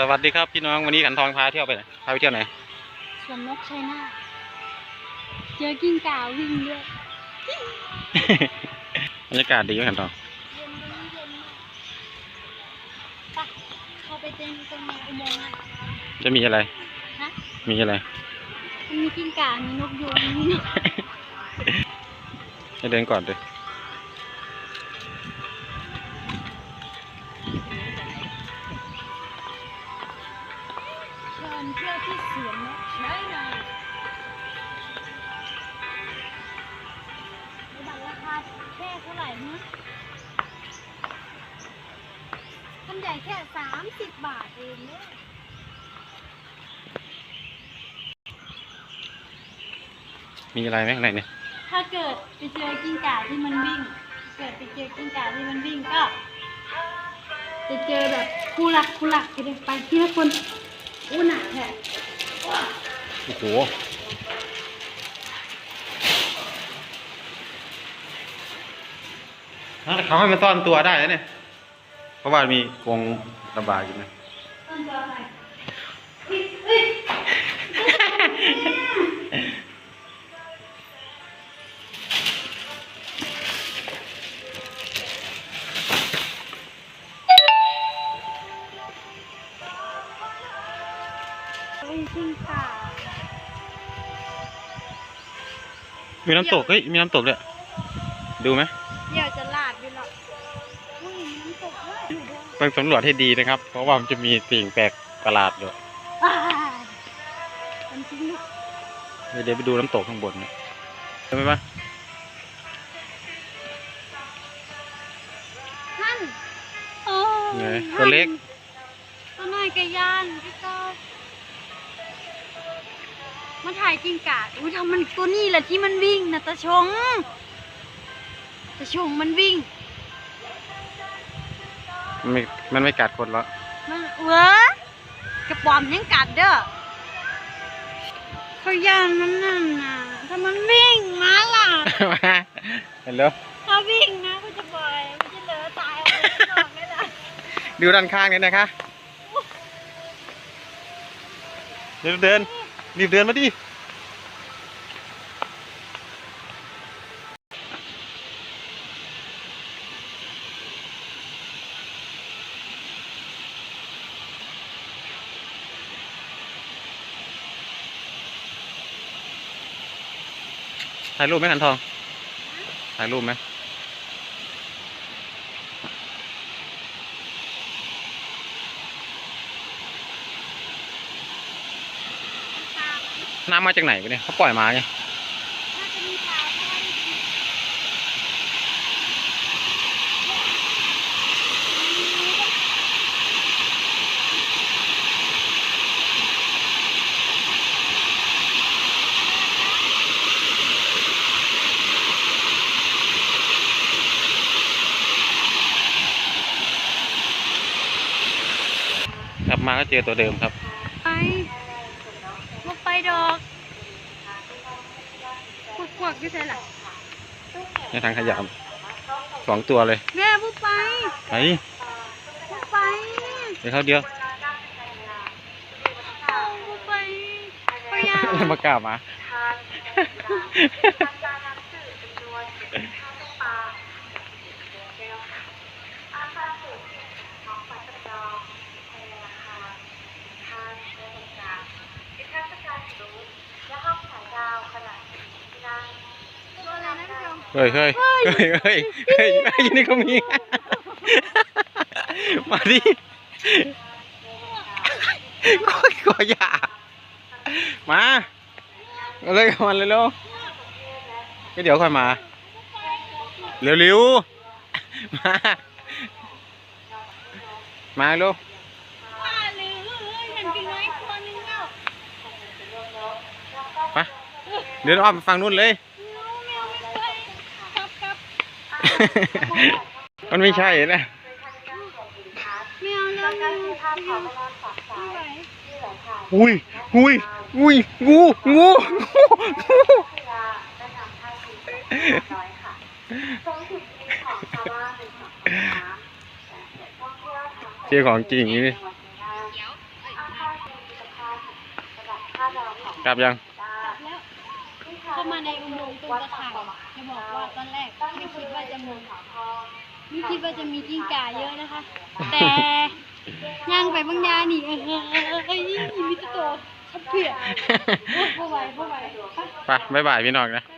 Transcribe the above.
สวัสดีครับพี่น้องวันนี้กันทองพาเที่ยวไปไหนพาไปเที่ยวไหนสวนนกชัยนาทเจอกิ้งก่าวิ่งด้วยบรรยากาศดีไหมกันทองเย็นตรงนี้เย็นมากไปเข้าไปเต้นตรงในอุโมงค์นะจะมีอะไร ฮะมีอะไร มันมีกิ้งก่ามีนกยูงมีนก ให้เดินก่อนเลย เชิญเที่ยวที่สวนนกได้เลยบัตรราคาแค่เท่าไหร่นะท่านใหญ่แค่สามสิบบาทเองเนี่ยมีอะไรไหมข้างในเนี่ย ถ้าเกิดไปเจอกิ้งก่าที่มันวิ่ง เกิดไปเจอกิ้งก่าที่มันวิ่งก็ จะเจอแบบคู่รักคู่รักไปเลยไปที่ละคน อู้หนักแท้โอ้โหเขาให้มันซ่อนตัวได้แล้วเนี่ย เพราะว่ามีกรงระบายอยู่นะต้นตัว เฮ้ยกิ้งก่ามีน้ำตก เฮ้ย มีน้ำตกด้วยดูไหมเดี๋ยวจะลาดด้วยหรอกอุ้ยน้ำตกด้วยอยู่ด้วยไปสำรวจให้ดีนะครับ เพราะว่ามันจะมีสิ่งแปลกประหลาดอยู่อ่ามันจริงด้วยเดี๋ยวไปดูน้ำตกข้างบนนะใช่ไหมปะท่านโอ้ไงตัวเล็ก ตัวน้อยกระยานพี่เจ้า มาถ่ายกิ้งก่าอุ้ยทำมันตัวนี้แหละที่มันวิ่งนะตาชงตาชงมันวิ่ง มันไม่มันไม่กัดคนแล้วมันเว้อกระป๋อมยังกัดเด้อเขายานมันนั่นน่ะถ้ามันวิ่งมาล่ะเห็นแล้วถ้าวิ่งนะก็จะปล่อยมันจะเหลือตายเอาไปข้างนอกได้ละดูด้านข้างนี่นะคะ เดินเดินรีบเดินมาดิ ถ่ายรูปไหมขันทอง ถ่ายรูปไหมน้ำมาจากไหนวะเนี่ยเขาปล่อยมาไง น่าจะมีปลาเพราะว่าได้กิน กลับ มาก็เจอตัวเดิมครับ ไปมาไปดอกกวักกวักที่ใช่หรอในทางขยะสองตัวเลยแม่ผู้ไปไปผู้ไปเดี๋ยวเขาเดียวเอาผู้ไปไปยาแล้วมา กล้ามาตัวอะไรนะพี่ชมเฮ้ยเฮ้ยเฮ้ยเฮ้ยเฮ้ยเฮ้ยนี่ก็มี มาดิก็ก็อย่ามาเอาเลยกับมันเร็วๆก็เดี๋ยวค่อยมา เร็วๆ มา มาเร็ว ว่าหรือเห็นกิ่งไม้ตัวนึงแล้ว ไป เดินอ้อมไปฝั่งนู้นเลยแมวแมวไม่ไปกลับกลับมันไม่ใช่นะ แมวแล้วแมวไม่ไหวอุ้ยอุ้ยอุ้ยงูงูงูเจอของจริงอย่างนี้นี่กลับยังกลับแล้ว เข้ามาในอุโมงค์ตรงตะข่ายจะบอกว่าตอนแรกไม่คิดว่าจะมีไม่คิดว่าจะมีกิ้งก่าเยอะนะคะ แต่ย่างไปบางยานี่เออเออเออเออเอ้ยมีแตะโตชัดเพี้ยโอ้ยบ่ไหวบ่ไหวไป ไปบ๊ายบายพี่น้องนะบ๊าย